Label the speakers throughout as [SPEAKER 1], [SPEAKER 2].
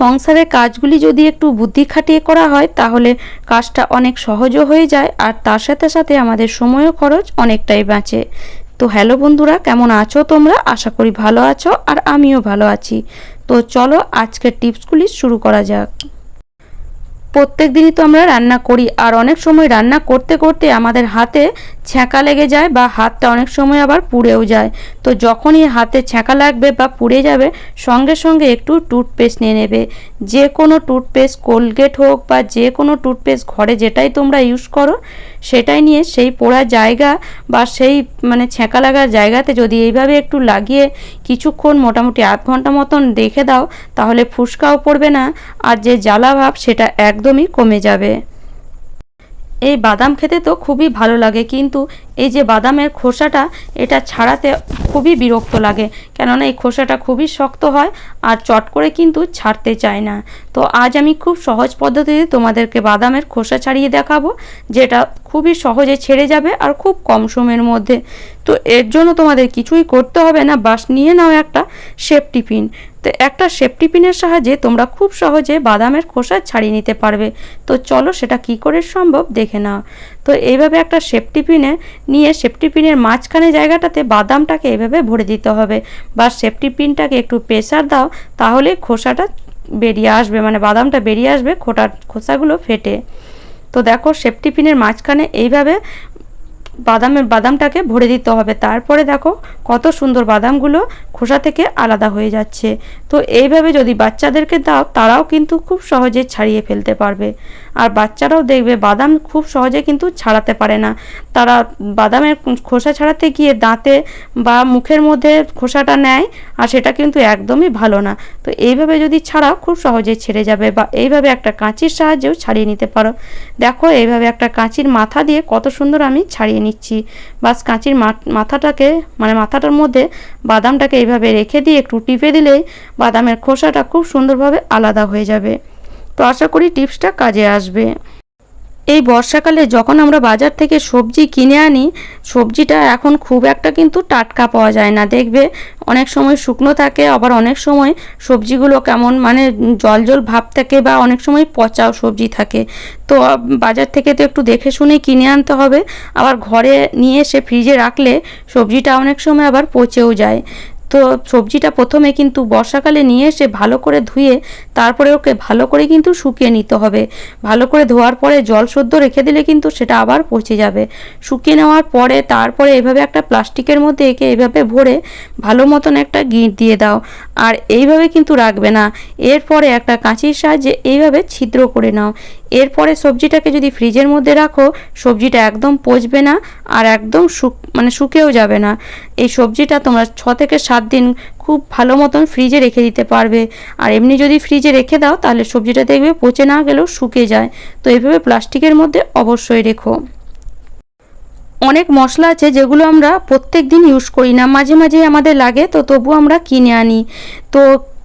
[SPEAKER 1] সংসারের কাজগুলি যদি একটু বুদ্ধি খাটিয়ে করা হয়, তাহলে কাজটা অনেক সহজও হয়ে যায়, আর তার সাথে সাথে আমাদের সময়ও খরচ অনেকটাই বাঁচে। তো হ্যালো বন্ধুরা, কেমন আছো তোমরা? আশা করি ভালো আছো, আর আমিও ভালো আছি। তো চলো আজকের টিপসগুলি শুরু করা যাক। প্রত্যেক দিনই তো আমরা রান্না করি, আর অনেক সময় রান্না করতে করতে আমাদের হাতে ছ্যাঁকা লেগে যায় বা হাতটা অনেক সময় আবার পুড়েও যায়। তো যখনই হাতে ছ্যাঁকা লাগবে বা পুড়ে যাবে, সঙ্গে সঙ্গে একটু টুথপেস্ট নিয়ে নেবে। যে কোনো টুথপেস্ট কোলগেট হোক বা যে কোনো টুথপেস্ট ঘরে যেটাই তোমরা ইউজ করো, সেটাই নিয়ে সেই পোড়া জায়গা বা সেই মানে ছ্যাঁকা লাগার জায়গাতে যদি এইভাবে একটু লাগিয়ে কিছুক্ষণ, মোটামুটি আধ ঘণ্টা মতন রেখে দাও, তাহলে ফুসকাও পড়বে না। আর যে জ্বালা ভাব, সেটা একদমই কমে যাবে। এই বাদাম খেতে তো খুবই ভালো লাগে কিন্তু এই যে বাদামের খোসাটা, এটা ছাড়াতে খুবই বিরক্ত লাগে। কেননা এই খোসাটা খুবই শক্ত হয় আর চট করে কিন্তু ছাড়তে চায় না। তো আজ আমি খুব সহজ পদ্ধতিতে তোমাদেরকে বাদামের খোসা ছাড়িয়ে দেখাবো, যেটা খুবই সহজে ছেড়ে যাবে আর খুব কম সময়ের মধ্যে। তো এর জন্য তোমাদের কিছুই করতে হবে না, বাস নিয়ে নাও একটা সেফটি পিন। তো একটা সেফটি পিনের সাহায্যে তোমরা খুব সহজে বাদামের খোসা ছাড়িয়ে নিতে পারবে। তো চলো সেটা কি করে সম্ভব দেখে নাও। তো এইভাবে একটা সেফটি পিনে নিয়ে সেফটি পিনের মাঝখানে জায়গাটাতে বাদামটাকে এভাবে ভরে দিতে হবে বা সেফটি পিনটাকে একটু প্রেসার দাও তাহলে খোসাটা বেরিয়ে আসবে মানে বাদামটা বেরিয়ে আসবে খোটার, খোসাগুলো ফেটে। তো দেখো সেফটি পিনের মাঝখানে এইভাবে বাদামের বাদামটাকে ভরে দিতে হবে। তারপরে দেখো কত সুন্দর বাদামগুলো খোসা থেকে আলাদা হয়ে যাচ্ছে। তো এইভাবে যদি বাচ্চাদেরকে দাও, তারাও কিন্তু খুব সহজে ছাড়িয়ে ফেলতে পারবে। আর বাচ্চারাও দেখবে বাদাম খুব সহজে কিন্তু ছাড়াতে পারে না। তারা বাদামের খোসা ছাড়াতে গিয়ে দাঁতে বা মুখের মধ্যে খোসাটা নেয় আর সেটা কিন্তু একদমই ভালো না। তো এইভাবে যদি ছাড়াও খুব সহজে ছেড়ে যাবে বা এইভাবে একটা কাঁচির সাহায্যেও ছাড়িয়ে নিতে পারো। দেখো এইভাবে একটা কাঁচির মাথা দিয়ে কত সুন্দর আমি ছাড়িয়ে নিচ্ছি। বাস কাঁচির মাথাটাকে মানে মাথাটার মধ্যে বাদামটাকে এইভাবে রেখে দিয়ে একটু টিপে দিলেই বাদামের খোসাটা খুব সুন্দরভাবে আলাদা হয়ে যাবে। তো আশা করি টিপসটা কাজে আসবে। এই বর্ষাকালে যখন আমরা বাজার থেকে সবজি কিনে আনি, সবজিটা এখন খুব একটা কিন্তু টাটকা পাওয়া যায় না। দেখবে অনেক সময় শুকনো থাকে, আবার অনেক সময় সবজিগুলো কেমন মানে জল জল ভাব থাকে বা অনেক সময় পচাও সবজি থাকে। তো বাজার থেকে তো একটু দেখে শুনে কিনে আনতে হবে। আবার ঘরে নিয়ে এসে ফ্রিজে রাখলে সবজিটা অনেক সময় আবার পচেও যায়। তো সবজিটা প্রথমে কিন্তু বর্ষাকালে নিয়ে এসে ভালো করে ধুয়ে তারপরে ওকে ভালো করে কিন্তু শুকিয়ে নিতে হবে। ভালো করে ধোয়ার পরে জল সদ্য রেখে দিলে কিন্তু সেটা আবার পচে যাবে। শুকিয়ে নেওয়ার পরে তারপরে এভাবে একটা প্লাস্টিকের মধ্যে একে এভাবে ভরে ভালো মতন একটা গিঁট দিয়ে দাও। আর এইভাবে কিন্তু রাখবে না। এরপরে একটা কাঁচির সাহায্যে এইভাবে ছিদ্র করে নাও। এরপরে সবজিটাকে যদি ফ্রিজের মধ্যে রাখো, সবজিটা একদম পচবে না আর একদম শুক মানে শুকেও যাবে না। এই সবজিটা তোমরা ছ থেকে সাত দিন খুব ভালো মতন ফ্রিজে রেখে দিতে পারবে। আর এমনি যদি ফ্রিজে রেখে দাও, তাহলে সবজিটা দেখবে পচে না গেলেও শুকে যায়। তো এইভাবে প্লাস্টিকের মধ্যে অবশ্যই রেখো। অনেক মশলা আছে যেগুলো আমরা প্রত্যেক দিন ইউজ করি না। মাঝে মাঝে আমাদের লাগে, তো তবু আমরা কিনে আনি। তো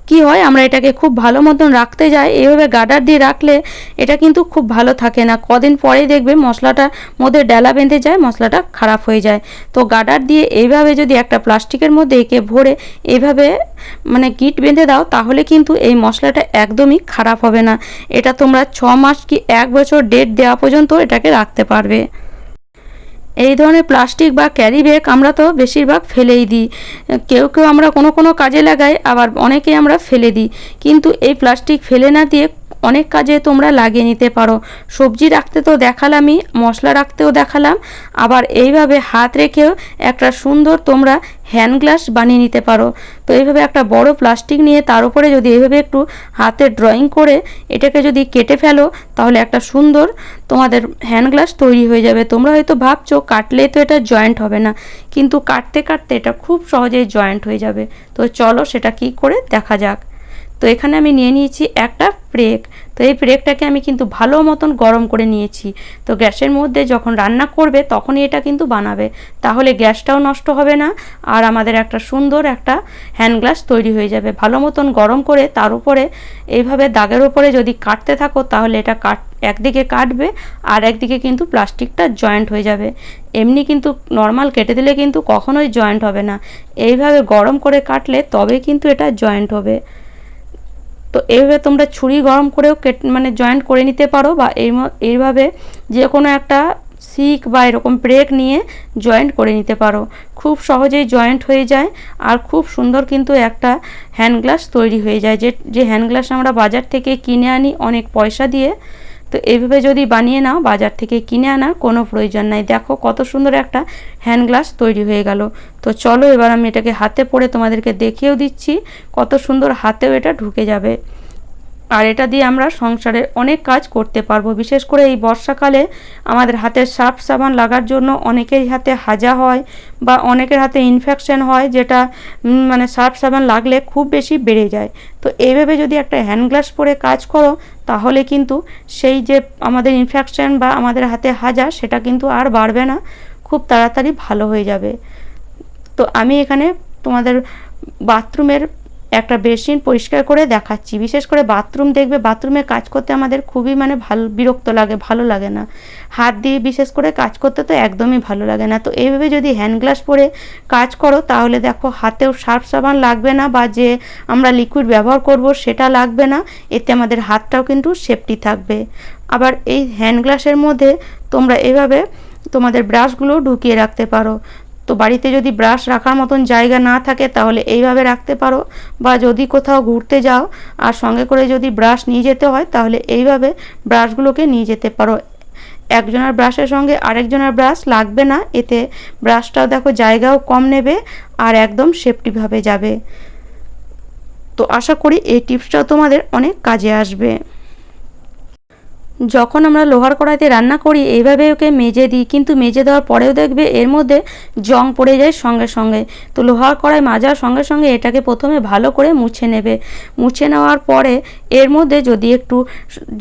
[SPEAKER 1] কি হয়, আমরা এটাকে খুব ভালো মতন রাখতে যাই। এইভাবে গাডার দিয়ে রাখলে এটা কিন্তু খুব ভালো থাকে না। কদিন পরেই দেখবে মশলাটা মধ্যে ডেলা বেঁধে যায়, মশলাটা খারাপ হয়ে যায়। তো গাডার দিয়ে এইভাবে যদি একটা প্লাস্টিকের মধ্যে একে ভরে এইভাবে মানে গিট বেঁধে দাও, তাহলে কিন্তু এই মশলাটা একদমই খারাপ হবে না। এটা তোমরা ছ মাস কি এক বছর ডেট দেওয়া পর্যন্ত এটাকে রাখতে পারবে। এই ধরনের প্লাস্টিক বা ক্যারি ব্যাগ আমরা তো বেশিরভাগ ফেলেই দিই। কেউ কেউ আমরা কোনো কোনো কাজে লাগাই, আবার অনেকেই আমরা ফেলে দিই। কিন্তু এই প্লাস্টিক ফেলে না দিয়ে অনেক কাজে তোমরা লাগিয়ে নিতে পারো। সবজি রাখতে তো দেখালামই, মশলা রাখতেও দেখালাম। আবার এইভাবে হাত রেখেও একটা সুন্দর তোমরা হ্যান্ড গ্লাস বানিয়ে নিতে পারো। তো এইভাবে একটা বড় প্লাস্টিক নিয়ে তার উপরে যদি এইভাবে একটু হাতে ড্রয়িং করে এটাকে যদি কেটে ফেলো, তাহলে একটা সুন্দর তোমাদের হ্যান্ড গ্লাস তৈরি হয়ে যাবে। তোমরা হয়তো ভাবছ কাটলে তো এটা জয়েন্ট হবে না। কিন্তু কাটতে কাটতে এটা খুব সহজেই জয়েন্ট হয়ে যাবে। তো চলো সেটা কি করে দেখা যাক। তো এখানে আমি নিয়ে নিয়েছি একটা প্রেক তো এই প্রেকটাকে আমি কিন্তু ভালো মতন গরম করে নিয়েছি। তো গ্যাসের মধ্যে যখন রান্না করবে তখনই এটা কিন্তু বানাবে। তাহলে গ্যাসটাও নষ্ট হবে না, আর আমাদের একটা সুন্দর একটা হ্যান্ড গ্লাস তৈরি হয়ে যাবে। ভালো মতন গরম করে তার উপরে এইভাবে দাগের উপরে যদি কাটতে থাকো তাহলে এটা কাট, একদিকে কাটবে আর একদিকে কিন্তু প্লাস্টিকটা জয়েন্ট হয়ে যাবে। এমনি কিন্তু নর্মাল কেটে দিলে কিন্তু কখনোই জয়েন্ট হবে না। এইভাবে গরম করে কাটলে তবে কিন্তু এটা জয়েন্ট হবে। তো এইভাবে তোমরা ছুরি গরম করেও কেট মানে জয়েন্ট করে নিতে পারো বা এই এইভাবে যে কোনো একটা সিক বা এরকম ব্রেক নিয়ে জয়েন্ট করে নিতে পারো। খুব সহজেই জয়েন্ট হয়ে যায় আর খুব সুন্দর কিন্তু একটা হ্যান্ড গ্লাস তৈরি হয়ে যায়। যে যে হ্যান্ড গ্লাস আমরা বাজার থেকে কিনে আনি অনেক পয়সা দিয়ে তো এভাবে যদি বানিয়ে নাও, বাজার থেকে কিনে আনার কোনো প্রয়োজন নাই। দেখো কত সুন্দর একটা হ্যান্ড গ্লাস তৈরি হয়ে গেল। তো চলো এবার আমি এটাকে হাতে পরে তোমাদেরকে দেখিয়েও দিচ্ছি কত সুন্দর হাতেও এটা ঢুকে যাবে। আর এটা দিয়ে আমরা সংসারে অনেক কাজ করতে পারব। বিশেষ করে এই বর্ষাকালে আমাদের হাতে সার্ফ সাবান লাগার জন্য অনেকের হাতে হাজা হয় বা অনেকের হাতে ইনফেকশন হয়, যেটা মানে সার্ফ সাবান লাগলে খুব বেশি বেড়ে যায়। তো এইভাবে যদি একটা হ্যান্ড গ্লাস পরে কাজ করো, তাহলে কিন্তু সেই যে আমাদের ইনফেকশন বা আমাদের হাতে হাজা, সেটা কিন্তু আর বাড়বে না। খুব তাড়াতাড়ি ভালো হয়ে যাবে। তো আমি এখানে তোমাদের বাথরুমের একটা বেসিন পরিষ্কার করে দেখাচ্ছি। বিশেষ করে বাথরুম দেখবে, বাথরুমে কাজ করতে আমাদের খুবই মানে ভালো, বিরক্ত লাগে, ভালো লাগে না। হাত দিয়ে বিশেষ করে কাজ করতে তো একদমই ভালো লাগে না। তো এইভাবে যদি হ্যান্ড গ্লাস পরে কাজ করো, তাহলে দেখো হাতেও সার্ফ সাবান লাগবে না বা যে আমরা লিকুইড ব্যবহার করব সেটা লাগবে না। এতে আমাদের হাতটাও কিন্তু সেফটি থাকবে। আবার এই হ্যান্ড গ্লাসের মধ্যে তোমরা এভাবে তোমাদের ব্রাশগুলো ঢুকিয়ে রাখতে পারো। তো বাড়িতে যদি ব্রাশ রাখার মতন জায়গা না থাকে, তাহলে এইভাবে রাখতে পারো। বা যদি কোথাও ঘুরতে যাও, আর সঙ্গে করে যদি ব্রাশ নিয়ে যেতে হয়, তাহলে এইভাবে ব্রাশগুলোকে নিয়ে যেতে পারো। একজনের ব্রাশের সঙ্গে আরেকজনের ব্রাশ লাগবে না, এতে ব্রাশটাও দেখো জায়গাও কম নেবে আর একদম সেফটিভাবে যাবে। তো আশা করি এই টিপসটাও তোমাদের অনেক কাজে আসবে। যখন আমরা লোহার কড়াইতে রান্না করি, এইভাবে ওকে মেজে দিই। কিন্তু মেজে দেওয়ার পরেও দেখবে এর মধ্যে জং পড়ে যায় সঙ্গে সঙ্গে। তো লোহার কড়াই মাজার সঙ্গে সঙ্গে এটাকে প্রথমে ভালো করে মুছে নেবে। মুছে নেওয়ার পরে এর মধ্যে যদি একটু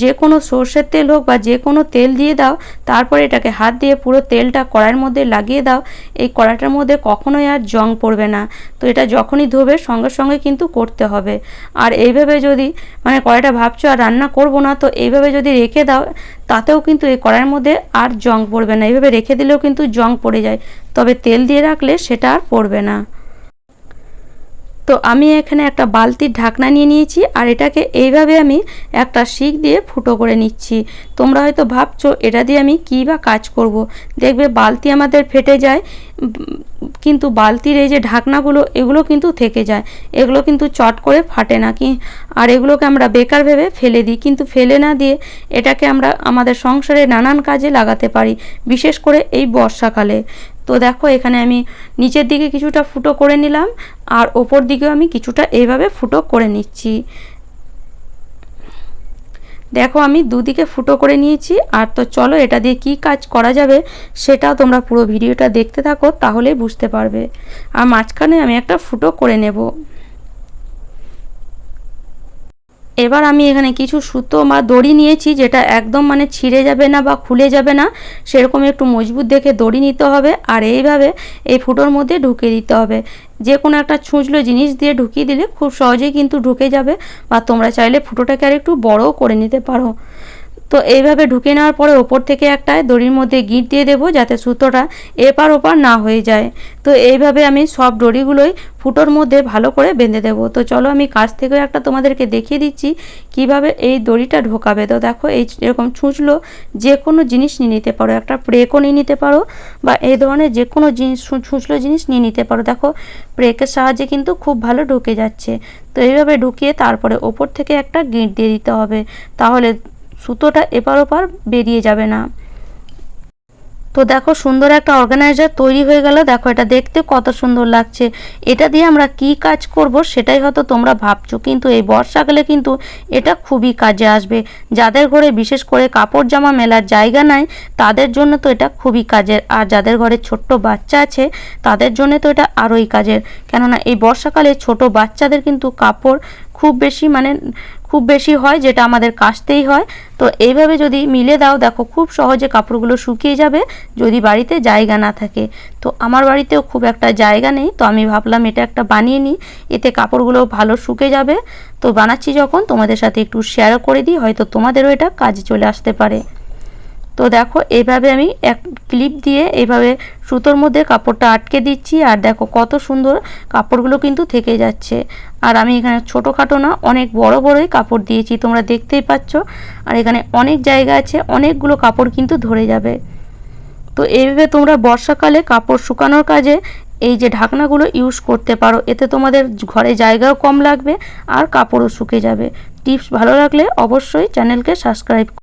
[SPEAKER 1] যে কোনো সর্ষের তেল হোক বা যে কোনো তেল দিয়ে দাও, তারপরে এটাকে হাত দিয়ে পুরো তেলটা কড়াইয়ের মধ্যে লাগিয়ে দাও। এই কড়াইটার মধ্যে কখনোই আর জং পড়বে না। তো এটা যখনই ধোবে, সঙ্গে সঙ্গে কিন্তু করতে হবে। আর এইভাবে যদি মানে কড়াইটা ভাবছ আর রান্না করব না, তো এইভাবে যদি রেখে দাও, তাতেও কিন্তু এই কড়াইয়ের মধ্যে আর জং পড়বে না। এভাবে রেখে দিলেও কিন্তু জং পড়ে যায়। তবে তেল দিয়ে রাখলে সেটা আর পড়বে না। তো আমি এখানে একটা বালতির ঢাকনা নিয়ে নিয়েছি আর এটাকে এইভাবে আমি একটা শিক দিয়ে ফুটো করে নিচ্ছি। তোমরা হয়তো ভাবছ, এটা দিয়ে আমি কী বা কাজ করব। দেখবে বালতি আমাদের ফেটে যায়, কিন্তু বালতির এই যে ঢাকনাগুলো, এগুলো কিন্তু থেকে যায়। এগুলো কিন্তু চট করে ফাটে না কি? আর এগুলোকে আমরা বেকার ভেবে ফেলে দিই, কিন্তু ফেলে না দিয়ে এটাকে আমরা আমাদের সংসারে নানান কাজে লাগাতে পারি, বিশেষ করে এই বর্ষাকালে। তো দেখো, এখানে আমি নিচের দিকে কিছুটা ফুটো করে নিলাম আর ওপর দিকেও আমি কিছুটা এইভাবে ফুটো করে নিচ্ছি। দেখো, আমি দুদিকে ফুটো করে নিয়েছি। আর তো চলো, এটা দিয়ে কি কাজ করা যাবে সেটাও তোমরা পুরো ভিডিওটা দেখতে থাকো, তাহলেই বুঝতে পারবে। আর মাঝখানে আমি একটা ফুটো করে নেব। এবার আমি এখানে কিছু সুতো বা দড়ি নিয়েছি, যেটা একদম মানে ছিঁড়ে যাবে না বা খুলে যাবে না। সেরকম একটু মজবুত দেখে দড়ি নিতে হবে আর এইভাবে এই ফুটোর মধ্যে ঢুকিয়ে দিতে হবে। যে কোনো একটা ছুঁচলো জিনিস দিয়ে ঢুকিয়ে দিলে খুব সহজেই কিন্তু ঢুকে যাবে বা তোমরা চাইলে ফুটোটাকে আর একটু বড়ও করে নিতে পারো। তো এইভাবে ঢুকে নেওয়ার পরে ওপর থেকে একটা দড়ির মধ্যে গিঁট দিয়ে দেবো যাতে সুতোটা এপার ওপার না হয়ে যায়। তো এইভাবে আমি সব দড়িগুলোই ফুটোর মধ্যে ভালো করে বেঁধে দেবো। তো চলো আমি কাছ থেকেও একটা তোমাদেরকে দেখিয়ে দিচ্ছি কীভাবে এই দড়িটা ঢোকাবে। তো দেখো এই এরকম ছুঁচলো যে কোনো জিনিস নিয়ে নিতে পারো। একটা প্রেকও নিয়ে নিতে পারো বা এই ধরনের যে কোনো জিনিস ছুঁচলো জিনিস নিয়ে নিতে পারো। দেখো প্রেকের সাহায্যে কিন্তু খুব ভালো ঢুকে যাচ্ছে। তো এইভাবে ঢুকিয়ে তারপরে ওপর থেকে একটা গিঁট দিয়ে দিতে হবে। তাহলে সুতোটা এপার ওপার বেরিয়ে যাবে না। তো দেখো সুন্দর একটা অর্গানাইজার তৈরি হয়ে গেল। দেখো এটা দেখতে কত সুন্দর লাগছে। এটা দিয়ে আমরা কি কাজ করব সেটাই হয়তো তোমরা ভাবছ, কিন্তু এই বর্ষাকালে কিন্তু এটা খুবই কাজে আসবে। যাদের ঘরে বিশেষ করে কাপড় জামা মেলার জায়গা নাই, তাদের জন্য তো এটা খুবই কাজের। আর যাদের ঘরে ছোট্ট বাচ্চা আছে, তাদের জন্য তো এটা আরোই কাজের। কেননা এই বর্ষাকালে ছোট বাচ্চাদের কিন্তু কাপড় খুব বেশি মানে খুব বেশি হয় যেটা আমাদের কাশতেই হয়। তো এইভাবে যদি মিলে দাও, দেখো খুব সহজে কাপড়গুলো শুকিয়ে যাবে যদি বাড়িতে জায়গা না থাকে। তো আমার বাড়িতেও খুব একটা জায়গা নেই, তো আমি ভাবলাম এটা একটা বানিয়ে নিই। এতে কাপড়গুলো ভালো শুকে যাবে। তো বানাচ্ছি যখন, তোমাদের সাথে একটু শেয়ারও করে দিই, হয়তো তোমাদেরও এটা কাজে চলে আসতে পারে। তো দেখো, এইভাবে আমি এক ক্লিপ দিয়ে এইভাবে সুতোর মধ্যে কাপড়টা আটকে দিচ্ছি আর দেখো কত সুন্দর কাপড়গুলো কিন্তু থেকে যাচ্ছে। আর আমি এখানে ছোটোখাটো না, অনেক বড় বড়ই কাপড় দিয়েছি, তোমরা দেখতেই পাচ্ছ। আর এখানে অনেক জায়গা আছে, অনেকগুলো কাপড় কিন্তু ধরে যাবে। তো এইভাবে তোমরা বর্ষাকালে কাপড় শুকানোর কাজে এই যে ঢাকনাগুলো ইউজ করতে পারো, এতে তোমাদের ঘরে জায়গাও কম লাগবে আর কাপড়ও শুকে যাবে। টিপস ভালো লাগলে অবশ্যই চ্যানেলকে সাবস্ক্রাইব